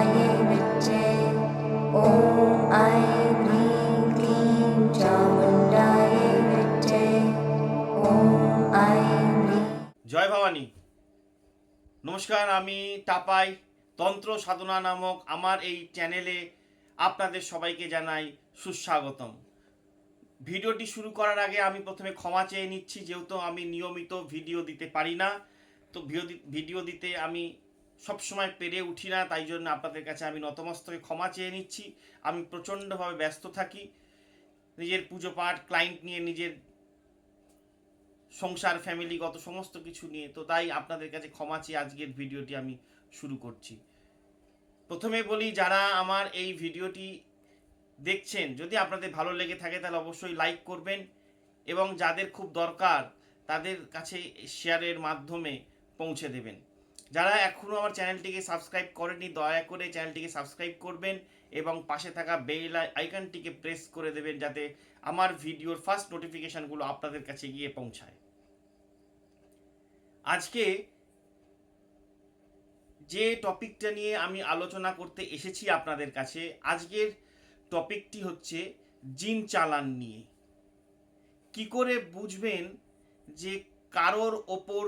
चामुण्डायै विच्चे ॐ ऐं ह्रीं क्लीं चामुण्डायै विच्चे ॐ ऐं ह्रीं জয় ভবানী নমস্কার আমি টাপাই তন্ত্র সাধনা নামক আমার এই চ্যানেলে আপনাদের সবাইকে জানাই সুস্বাগতম ভিডিওটি শুরু করার আগে আমি প্রথমে ক্ষমা চেয়ে নিচ্ছি যেহেতু আমি নিয়মিত ভিডিও দিতে পারি না তো ভিডিও- ভিডিও দিতে আমি সবসময় পেরে উঠি না, তাই জন্য আপনাদের কাছে আমি নতমস্তকে ক্ষমা চেয়ে নিচ্ছি। আমি প্রচণ্ডভাবে ব্যস্ত থাকি, নিজের পুজো পাঠ ক্লায়েন্ট নিয়ে, নিজের সংসার ফ্যামিলিগত সমস্ত কিছু নিয়ে। তো তাই আপনাদের কাছে ক্ষমা চেয়ে আজকের ভিডিওটি আমি শুরু করছি। প্রথমে বলি, যারা আমার এই ভিডিওটি দেখছেন, যদি আপনাদের ভালো লেগে থাকে, তাহলে অবশ্যই লাইক করবেন এবং যাদের খুব দরকার, তাদের কাছে শেয়ারের মাধ্যমে পৌঁছে দেবেন। যারা এখনও আমার চ্যানেলটিকে সাবস্ক্রাইব করেনি, দয়া করে চ্যানেলটিকে সাবস্ক্রাইব করবেন এবং পাশে থাকা বেল আইকনটিকে প্রেস করে দেবেন যাতে আমার ভিডিওর ফার্স্ট নোটিফিকেশনগুলো আপনাদের কাছে গিয়ে পৌঁছায়। আজকে যে টপিকটা নিয়ে আমি আলোচনা করতে এসেছি আপনাদের কাছে, আজকের টপিকটি হচ্ছে জিন চালান নিয়ে। কি করে বুঝবেন যে কারোর ওপর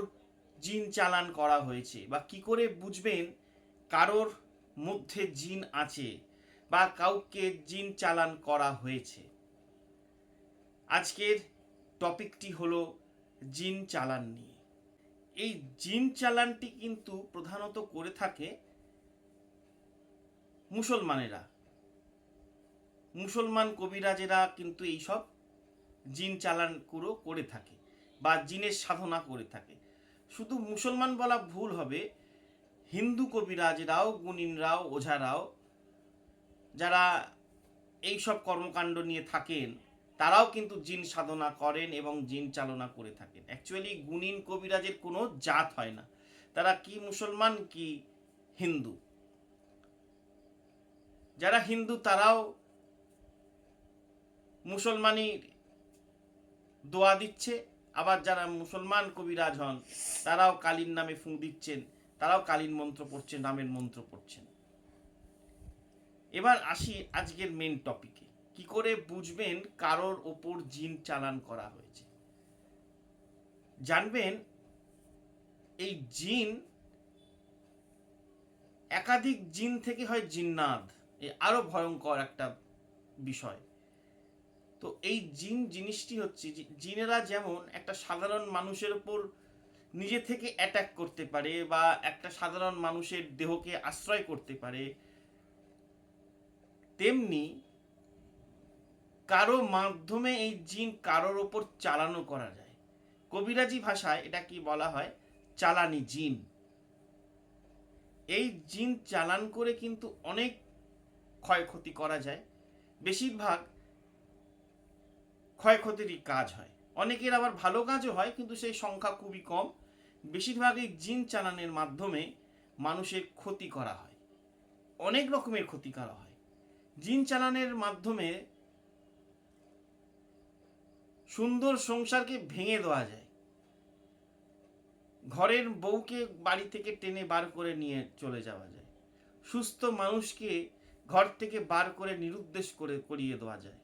জিন চালান করা হয়েছে বা কি করে বুঝবেন কারোর মধ্যে জিন আছে বা কাউকে জিন চালান করা হয়েছে? আজকের টপিকটি হলো জিন চালান নিয়ে। এই জিন চালানটি কিন্তু প্রধানত করে থাকে মুসলমানেরা। মুসলমান কবিরাজেরা কিন্তু এইসব জিন চালান পুরো করে থাকে বা জিনের সাধনা করে থাকে। শুধু মুসলমান বলা ভুল হবে। হিন্দু কবিরাজরাও গুণিনরাও ওঝারাও যারা এই সব কর্মকাণ্ড নিয়ে থাকেন, তারাও কিন্তু জিন সাধনা করেন এবং জিন চালনা করে থাকেন। অ্যাকচুয়ালি গুণিন কবিরাজের কোনো জাত হয় না। তারা কি মুসলমান, কি হিন্দু। যারা হিন্দু, তারাও মুসলমানি দোয়া দিচ্ছে। আবার যারা মুসলমান কবিরাজ হন, তারাও কালীর নামে ফুঁ দিচ্ছেন, তারাও কালীন মন্ত্র পড়ছেন, রামের মন্ত্র পড়ছেন। এবার আসি আজকের মেন টপিকে কি করে বুঝবেন কারোর ওপর জিন চালান করা হয়েছে? জানবেন, এই জিন একাধিক জিন থেকে হয় জিন্নাদ আরও ভয়ঙ্কর একটা বিষয়। তো এই জিন জিনিসটি হচ্ছে জিনেরা যেমন একটা সাধারণ মানুষের উপর নিজে থেকে অ্যাটাক করতে পারে বা একটা সাধারণ মানুষের দেহকে আশ্রয় করতে পারে, তেমনি কারও মাধ্যমে এই জিন কারোর ওপর চালানো করা যায়। কবিরাজি ভাষায় এটা কি বলা হয়? চালানি জিন। এই জিন চালান করে কিন্তু অনেক ক্ষয়ক্ষতি করা যায়। বেশিরভাগ ক্ষয়ক্ষতিরই কাজ হয়। অনেকের আবার ভালো কাজও হয়, কিন্তু সেই সংখ্যা খুবই কম। বেশিরভাগই জিন চালানের মাধ্যমে মানুষের ক্ষতি করা হয়। অনেক রকমের ক্ষতি করা হয়। জিন চালানের মাধ্যমে সুন্দর সংসারকে ভেঙে দেওয়া যায়। ঘরের বউকে বাড়ি থেকে টেনে বার করে নিয়ে চলে যাওয়া যায়। সুস্থ মানুষকে ঘর থেকে বার করে নিরুদ্দেশ করে, করিয়ে দেওয়া যায়।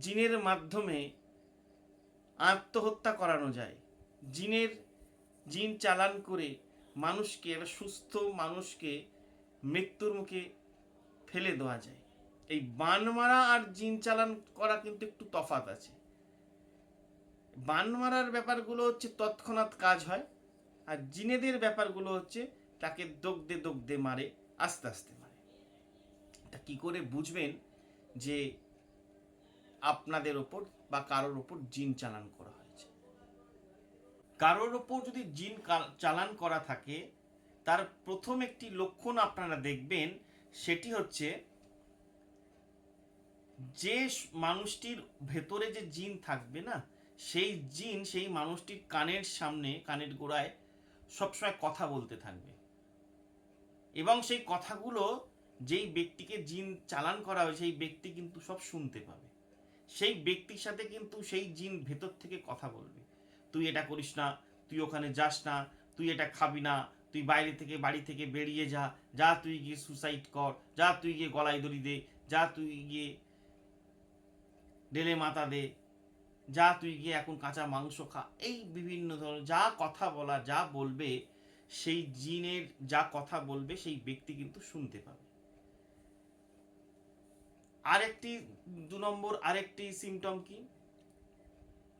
জিনের মাধ্যমে আত্মহত্যা করানো যায়। জিনের জিন চালান করে মানুষকে, একটা সুস্থ মানুষকে মৃত্যুর মুখে ফেলে দেওয়া যায়। এই বান মারা আর জিন চালান করা কিন্তু একটু তফাত আছে। বান মারার ব্যাপারগুলো হচ্ছে তৎক্ষণাৎ কাজ হয় আর জিনেদের ব্যাপারগুলো হচ্ছে তাকে দগদে দগদে মারে, আস্তে আস্তে মারে। তা কি করে বুঝবেন যে আপনাদের ওপর বা কারোর ওপর জিন চালান করা হয়েছে। কারোর ওপর যদি জিন চালান করা থাকে, তার প্রথম একটি লক্ষণ আপনারা দেখবেন, সেটি হচ্ছে যে মানুষটির ভেতরে যে জিন থাকবে না, সেই জিন, সেই মানুষটির কানের সামনে, কানের গোড়ায় সবসময় কথা বলতে থাকবে। এবং সেই কথাগুলো যেই ব্যক্তিকে জিন চালান করা হয়, সেই ব্যক্তি কিন্তু সব শুনতে পাবে। সেই ব্যক্তির সাথে কিন্তু সেই জিন ভেতর থেকে কথা বলবে। তুই এটা করিস না, তুই ওখানে যাস না, তুই এটা খাবি না, তুই বাইরে থেকে, বাড়ি থেকে বেরিয়ে যা যা তুই গিয়ে সুসাইড কর, যা তুই গিয়ে গলায় দড়ি দে, যা তুই গিয়ে ডেলে মাথা দে, যা তুই গিয়ে এখন কাঁচা মাংস খা। এই বিভিন্ন ধরনের যা কথা বলা, যা বলবে, সেই জিনের যা কথা বলবে, সেই ব্যক্তি কিন্তু শুনতে পাবে। আরেকটি দু নম্বর আরেকটি সিমটম কি?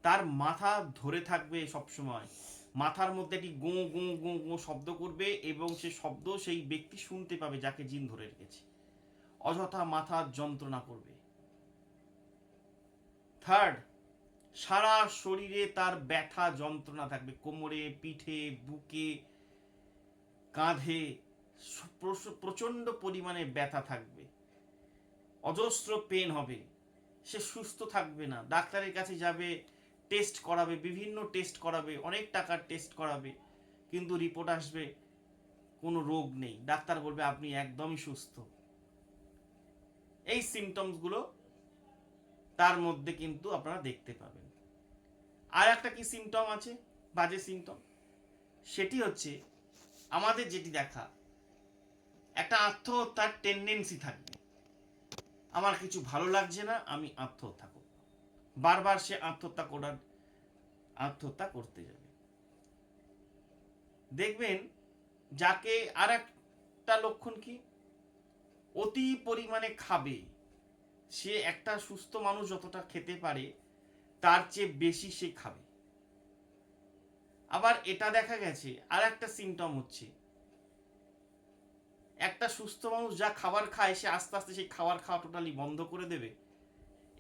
তার মাথা ধরে থাকবে সব সময় মাথার মধ্যে একটি গো গো গো গো শব্দ করবে এবং সে শব্দ সেই ব্যক্তি শুনতে পাবে যাকে জিন ধরে রেখেছে। অযথা মাথার যন্ত্রণা করবে। থার্ড সারা শরীরে তার ব্যথা যন্ত্রণা থাকবে। কোমরে, পিঠে, বুকে, কাঁধে প্র- প্রচণ্ড পরিমাণে ব্যথা থাকবে। অজস্র পেন হবে। সে সুস্থ থাকবে না। ডাক্তারের কাছে যাবে টেস্ট করাবে, বিভিন্ন টেস্ট করাবে, অনেক টাকার টেস্ট করাবে, কিন্তু রিপোর্ট আসবে, কোনো রোগ নেই। ডাক্তার বলবে, আপনি একদমই সুস্থ। এই সিমটমসগুলো তার মধ্যে কিন্তু আপনারা দেখতে পাবেন। আর একটা কি সিমটম আছে? বাজে সিমটম সেটি হচ্ছে, আমাদের যেটি দেখা, একটা আত্মহত্যার টেন্ডেন্সি থাকবে। আমার কিছু ভালো লাগছে না, আমি আত্মহত্যা করব। বারবার সে আত্মহত্যা করার, আত্মহত্যা করতে যাবে। দেখবেন, যাকে আর একটা লক্ষণ কি? অতি পরিমাণে খাবে। সে একটা সুস্থ মানুষ যতটা খেতে পারে, তার চেয়ে বেশি সে খাবে। আবার এটা দেখা গেছে আর একটা সিমটম হচ্ছে। একটা সুস্থ মানুষ যা খাবার খায়, সে আস্তে আস্তে সেই খাবার খাওয়া টোটালি বন্ধ করে দেবে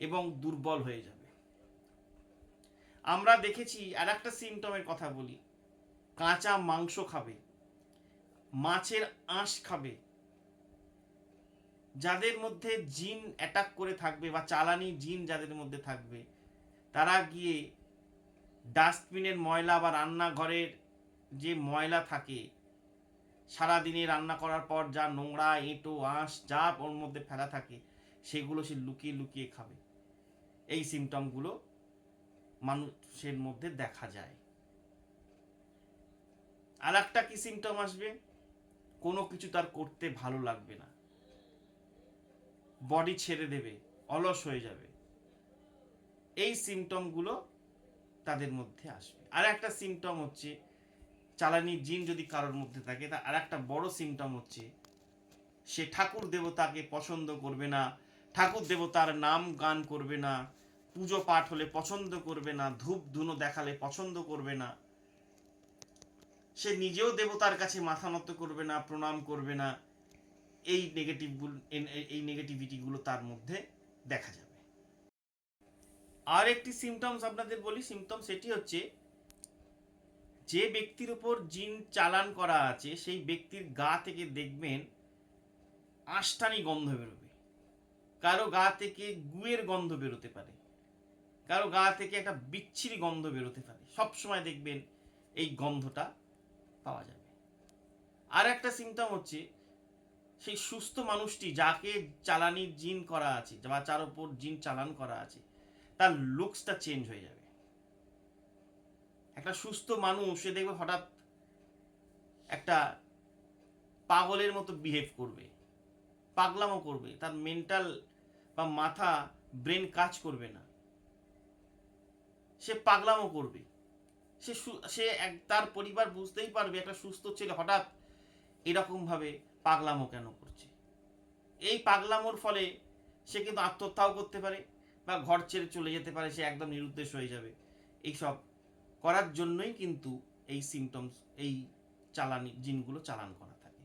এবং দুর্বল হয়ে যাবে। আমরা দেখেছি, আর একটা সিমটমের কথা বলি, কাঁচা মাংস খাবে, মাছের আঁশ খাবে, যাদের মধ্যে জিন অ্যাটাক করে থাকবে বা চালানি জিন যাদের মধ্যে থাকবে, তারা গিয়ে ডাস্টবিনের ময়লা বা রান্নাঘরের যে ময়লা থাকে সারাদিনে রান্না করার পর যা নোংরা, এঁটো, আঁশ, যা ওর মধ্যে ফেলা থাকে, সেগুলো সে লুকিয়ে লুকিয়ে খাবে। এই সিমটমগুলো মানুষের মধ্যে দেখা যায়। আর একটা কি সিমটম আসবে? কোনো কিছু তার করতে ভালো লাগবে না। বডি ছেড়ে দেবে, অলস হয়ে যাবে। এই সিমটমগুলো তাদের মধ্যে আসবে। আর একটা সিমটম হচ্ছে চালানি জিন যদি কারোর মধ্যে থাকে, তা আর একটা বড় সিমটম হচ্ছে, সে ঠাকুর দেবতাকে পছন্দ করবে না, ঠাকুর দেবতার নাম গান করবে না, পুজো পাঠ হলে পছন্দ করবে না, ধূপ ধুনো দেখালে পছন্দ করবে না, সে নিজেও দেবতার কাছে মাথা নত করবে না, প্রণাম করবে না, এই নেগেটিভ এই নেগেটিভিটিগুলো তার মধ্যে দেখা যাবে। আর একটি সিমটমস আপনাদের বলি সিমটম সেটি হচ্ছে যে ব্যক্তির উপর জিন চালান করা আছে, সেই ব্যক্তির গা থেকে দেখবেন আষ্টানি গন্ধ বেরোবে। কারও গা থেকে গুয়ের গন্ধ বেরোতে পারে। কারও গা থেকে একটা বিচ্ছিরি গন্ধ বেরোতে পারে। সব সময় দেখবেন এই গন্ধটা পাওয়া যাবে। আর একটা সিমটম হচ্ছে, সেই সুস্থ মানুষটি যাকে চালানির জিন করা আছে বা যার উপর জিন চালান করা আছে, তার লুকসটা চেঞ্জ হয়ে যাবে। একটা সুস্থ মানুষ, সে দেখবে হঠাৎ একটা পাগলের মতো বিহেভ করবে, পাগলামো করবে, তার মেন্টাল বা মাথা ব্রেন কাজ করবে না। সে পাগলামো করবে। সে সে এক, তার পরিবার বুঝতেই পারবে একটা সুস্থ ছেলে হঠাৎ এরকমভাবে পাগলামো কেন করছে। এই পাগলামোর ফলে সে কিন্তু আত্মহত্যাও করতে পারে বা ঘর ছেড়ে চলে যেতে পারে, সে একদম নিরুদ্দেশ হয়ে যাবে। এইসব করার জন্যই কিন্তু এই সিমটমস এই চালানি, জিনগুলো চালান করা থাকে।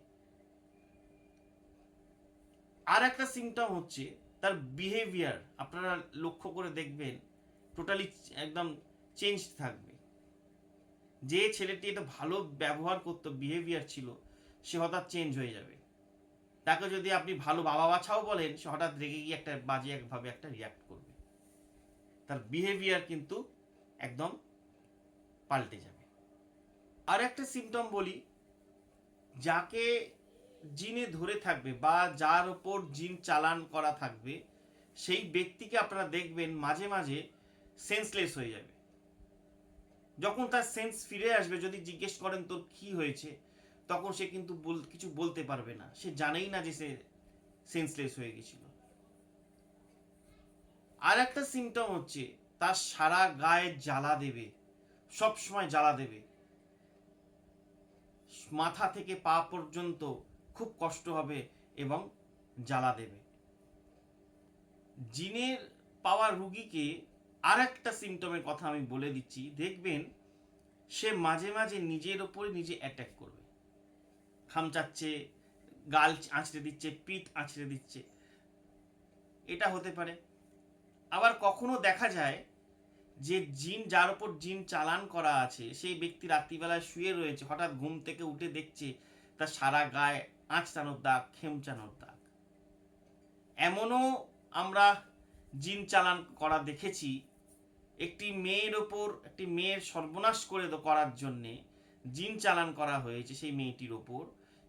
আর একটা সিমটম হচ্ছে তার বিহেভিয়ার আপনারা লক্ষ্য করে দেখবেন টোটালি একদম চেঞ্জ থাকবে। যে ছেলেটি এটা ভালো ব্যবহার করতো বিহেভিয়ার ছিল, সে হঠাৎ চেঞ্জ হয়ে যাবে। তাকে যদি আপনি ভালো বাবা বাছাও বলেন, সে হঠাৎ রেগে গিয়ে একটা বাজে একভাবে একটা রিয়াক্ট করবে। তার বিহেভিয়ার কিন্তু একদম পাল্টে যাবে। আর একটা সিমটম বলি, যাকে জিনে ধরে থাকবে বা যার ওপর জিন চালান করা থাকবে, সেই ব্যক্তিকে আপনারা দেখবেন মাঝে মাঝে সেন্সলেস হয়ে যাবে। যখন তার সেন্স ফিরে আসবে, যদি জিজ্ঞেস করেন তোর কি হয়েছে, তখন সে কিন্তু কিছু বলতে পারবে না। সে জানেই না যে সে সেন্সলেস হয়ে গেছিল। আর একটা সিমটম হচ্ছে, তার সারা গায়ে জ্বালা দেবে। সব সময় জ্বালা দেবে। মাথা থেকে পা পর্যন্ত খুব কষ্ট হবে এবং জ্বালা দেবে। জিনের পাওয়া রুগীকে আর একটা সিমটমের কথা আমি বলে দিচ্ছি। দেখবেন, সে মাঝে মাঝে নিজের ওপরে নিজে অ্যাটাক করবে। খামচাচ্ছে গাল আঁচড়ে দিচ্ছে, পিঠ আঁচড়ে দিচ্ছে। এটা হতে পারে। আবার কখনো দেখা যায় যে জিন যার উপর জিন চালান করা আছে, সেই ব্যক্তি রাত্রিবেলায় শুয়ে রয়েছে, হঠাৎ ঘুম থেকে উঠে দেখছে তার সারা গায়ে আঁচড়ানোর দাগ খেমচানোর দাগ। এমনও আমরা জিন চালান করা দেখেছি, একটি মেয়ের ওপর, একটি মেয়ের সর্বনাশ করে করার জন্যে জিন চালান করা হয়েছে সেই মেয়েটির ওপর।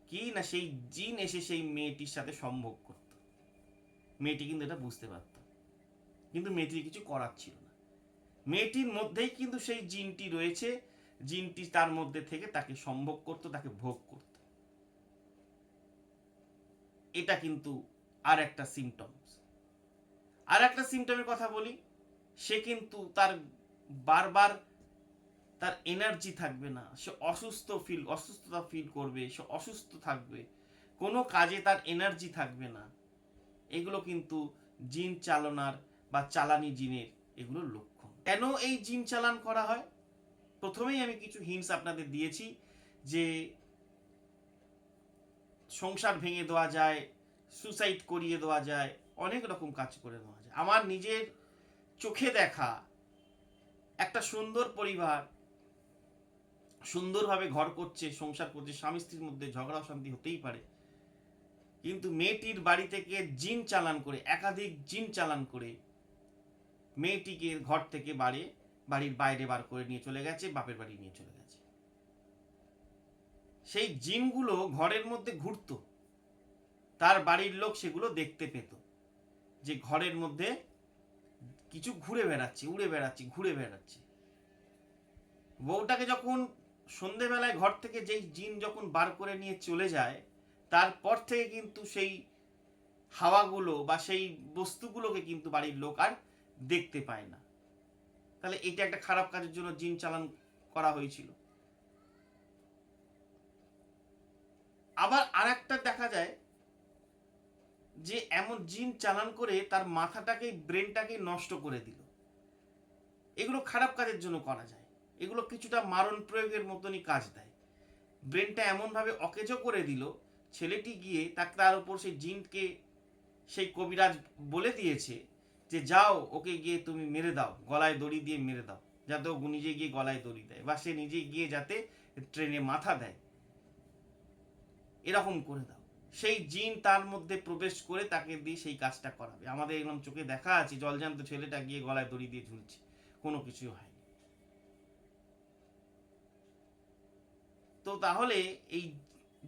কি না সেই জিন এসে সেই মেয়েটির সাথে সম্ভোগ করত। মেয়েটি কিন্তু এটা বুঝতে পারত। কিন্তু মেয়েটির কিছু করার ছিল মেয়েটির মধ্যেই কিন্তু সেই জিনটি রয়েছে, জিনটি তার মধ্যে থেকে তাকে সম্ভব করত, তাকে ভোগ করত। এটা কিন্তু আর একটা সিমটমস আর একটা সিমটমের কথা বলি, সে কিন্তু তার বারবার তার এনার্জি থাকবে না, সে অসুস্থ ফিল অসুস্থতা ফিল করবে, সে অসুস্থ থাকবে, কোনো কাজে তার এনার্জি থাকবে না। এগুলো কিন্তু জিন চালনার বা চালানি জিনের এগুলো লক্ষণ। কেন এই জিন চালান করা হয়? প্রথমেই আমি কিছু হিন্টস আপনাদের দিয়েছি যে সংসার ভেঙে দেওয়া যায় সুসাইড করিয়ে দেওয়া যায়, অনেক রকম কাজ করে দেওয়া যায়। আমার নিজের চোখে দেখা একটা সুন্দর পরিবার সুন্দরভাবে ঘর করছে, সংসার করছে, স্বামী স্ত্রীর মধ্যে ঝগড়া অশান্তি হতেই পারে। কিন্তু মেয়েটির বাড়ি থেকে জিন চালান করে, একাধিক জিন চালান করে মেয়েটিকে ঘর থেকে বাড়ি, বাড়ির বাইরে বার করে নিয়ে চলে গেছে, বাপের বাড়ি নিয়ে চলে গেছে। সেই জিনগুলো ঘরের মধ্যে ঘুরতো। তার বাড়ির লোক সেগুলো দেখতে পেত। যে ঘরের মধ্যে কিছু ঘুরে বেড়াচ্ছে, উড়ে বেড়াচ্ছে, ঘুরে বেড়াচ্ছে। বউটাকে যখন সন্ধেবেলায় ঘর থেকে যেই জিন যখন বার করে নিয়ে চলে যায়, তারপর থেকে কিন্তু সেই হাওয়াগুলো বা সেই বস্তুগুলোকে কিন্তু বাড়ির লোক আর দেখতে পায় না। তাহলে এটা একটা খারাপ কাজের জন্য জিন চালান করা হয়েছিল। আবার আরেকটা দেখা যায় যে এমন জিন চালান করে তার মাথাটাকে, ব্রেনটাকে নষ্ট করে দিল। এগুলো খারাপ কাজের জন্য করা যায়। এগুলো কিছুটা মারণ প্রয়োগের মতনই কাজ দেয়। ব্রেনটা এমনভাবে অকেজো করে দিল, ছেলেটি গিয়ে তাকে তার উপর সেই জিনকে সেই কবিরাজ বলে দিয়েছে যে যাও, ওকে গিয়ে তুমি মেরে দাও, গলায় দড়ি দিয়ে মেরে দাও, যাতে ও নিজে গিয়ে গলায় দড়ি দেয় বা সে নিজে গিয়ে যাতে ট্রেনে মাথা দেয়। এরকম করে দাও। সেই জিন তার মধ্যে প্রবেশ করে তাকে দিয়ে সেই কাজটা করাবে। আমাদের এরকম চোখে দেখা আছে, জলজান্ত ছেলেটা গিয়ে গলায় দড়ি দিয়ে ঝুলছে। কোনো কিছু হয়নি। তো তাহলে এই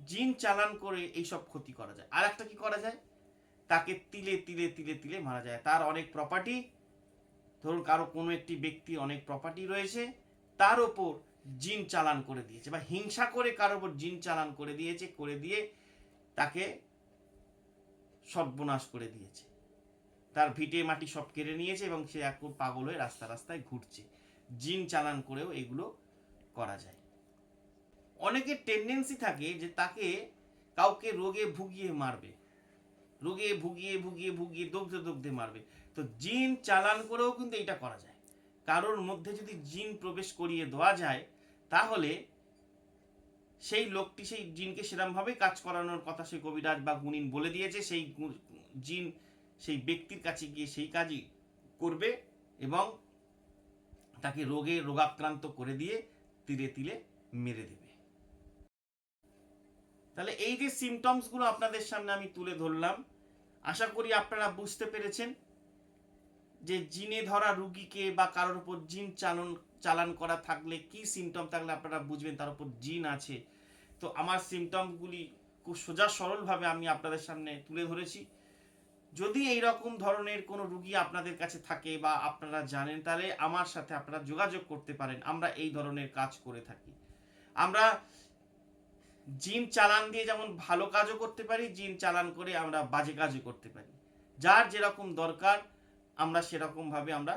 জিন চালান করে এই সব ক্ষতি করা যায়। আর একটা কি করা যায়? তাকে তিলে তিলে তিলে তিলে মারা যায়। তার অনেক প্রপার্টি ধরুন কারও কোনো একটি ব্যক্তি অনেক প্রপার্টি রয়েছে, তার ওপর জিন চালান করে দিয়েছে বা হিংসা করে কারোর ওপর জিন চালান করে দিয়েছে, করে দিয়ে তাকে সর্বনাশ করে দিয়েছে। তার ভিটে মাটি সব কেড়ে নিয়েছে এবং সে এখন পাগল হয়ে রাস্তা রাস্তায় ঘুরছে। জিন চালান করেও এগুলো করা যায়। অনেকের টেন্ডেন্সি থাকে যে তাকে কাউকে রোগে ভুগিয়ে মারবে। রোগে ভুগিয়ে ভুগিয়ে ভুগিয়ে দগ্ধে দগ্ধে মারবে। তো জিন চালান করেও কিন্তু এটা করা যায়। কারোর মধ্যে যদি জিন প্রবেশ করিয়ে দেওয়া যায়, তাহলে সেই লোকটি সেই জিনকে সেরমভাবেই কাজ করানোর কথা সেই কবিরাজ বা গুণিন বলে দিয়েছে, সেই জিন সেই ব্যক্তির কাছে গিয়ে সেই কাজই করবে এবং তাকে রোগে রোগাক্রান্ত করে দিয়ে তিলে তিলে মেরে দেবে। তাহলে এই যে সিমটমসগুলো আপনাদের সামনে আমি তুলে ধরলাম আশা করি আপনারা বুঝতে পেরেছেন যে জিনে ধরা রুগীকে বা কারোর উপর জিন চালন, চালান করা থাকলে কি সিমটম থাকলে আপনারা বুঝবেন তার উপর জিন আছে। তো আমার সিমটমগুলি খুব সোজা সরলভাবে আমি আপনাদের সামনে তুলে ধরেছি। যদি এই রকম ধরনের কোনো রুগী আপনাদের কাছে থাকে বা আপনারা জানেন, তাহলে আমার সাথে আপনারা যোগাযোগ করতে পারেন। আমরা এই ধরনের কাজ করে থাকি। আমরা জিন চালান দিয়ে যেমন ভালো কাজও করতে পারি জিন চালান করে আমরা বাজে কাজও করতে পারি। যার যেরকম দরকার, আমরা সেরকমভাবে আমরা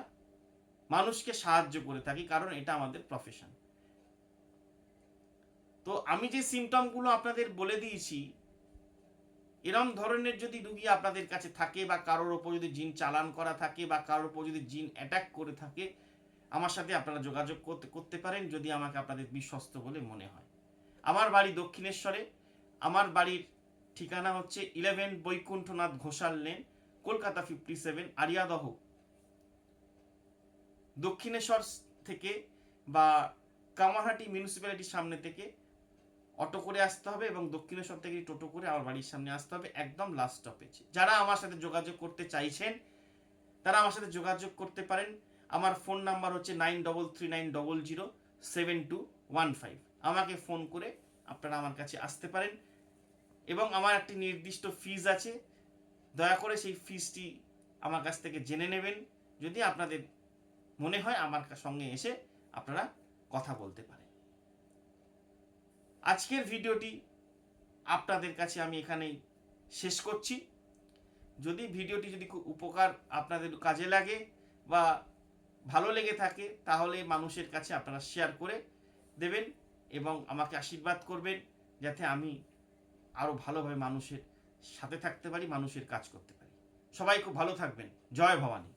মানুষকে সাহায্য করে থাকি, কারণ এটা আমাদের প্রফেশন তো আমি যে সিমটমগুলো আপনাদের বলে দিয়েছি, এরম ধরনের যদি রুগী আপনাদের কাছে থাকে বা কারোর ওপর যদি জিন চালান করা থাকে বা কারোর ওপর যদি জিন অ্যাটাক করে থাকে, আমার সাথে আপনারা যোগাযোগ করতে করতে পারেন যদি আমাকে আপনাদের বিশ্বস্ত বলে মনে হয়। আমার বাড়ি দক্ষিণেশ্বরে। আমার বাড়ির ঠিকানা হচ্ছে eleven Baikunthanath Ghoshal lane, Kolkata fifty seven Ariadaha. Dakshineswar থেকে বা কামারহাটি মিউনিসিপ্যালিটির সামনে থেকে অটো করে আসতে হবে এবং দক্ষিণেশ্বর থেকে টোটো করে আমার বাড়ির সামনে আসতে হবে একদম লাস্ট স্টপেজ যারা আমার সাথে যোগাযোগ করতে চাইছেন, তারা আমার সাথে যোগাযোগ করতে পারেন। আমার ফোন নাম্বার হচ্ছে nine double three nine double zero seven two one five আমাকে ফোন করে আপনারা আমার কাছে আসতে পারেন। এবং আমার একটি নির্দিষ্ট ফিজ আছে। দয়া করে সেই ফিজটি আমার কাছ থেকে জেনে নেবেন। যদি আপনাদের মনে হয় আমার সঙ্গে এসে আপনারা কথা বলতে পারেন। আজকের ভিডিওটি আপনাদের কাছে আমি এখানেই শেষ করছি। যদি ভিডিওটি যদি খুব উপকার আপনাদের কাজে লাগে বা ভালো লেগে থাকে, তাহলে মানুষের কাছে আপনারা শেয়ার করে দেবেন। এবং আমাকে আশীর্বাদ করবেন যাতে আমি আরও ভালোভাবে মানুষের সাথে থাকতে পারি, মানুষের কাজ করতে পারি। সবাই খুব ভালো থাকবেন। জয় ভবানী।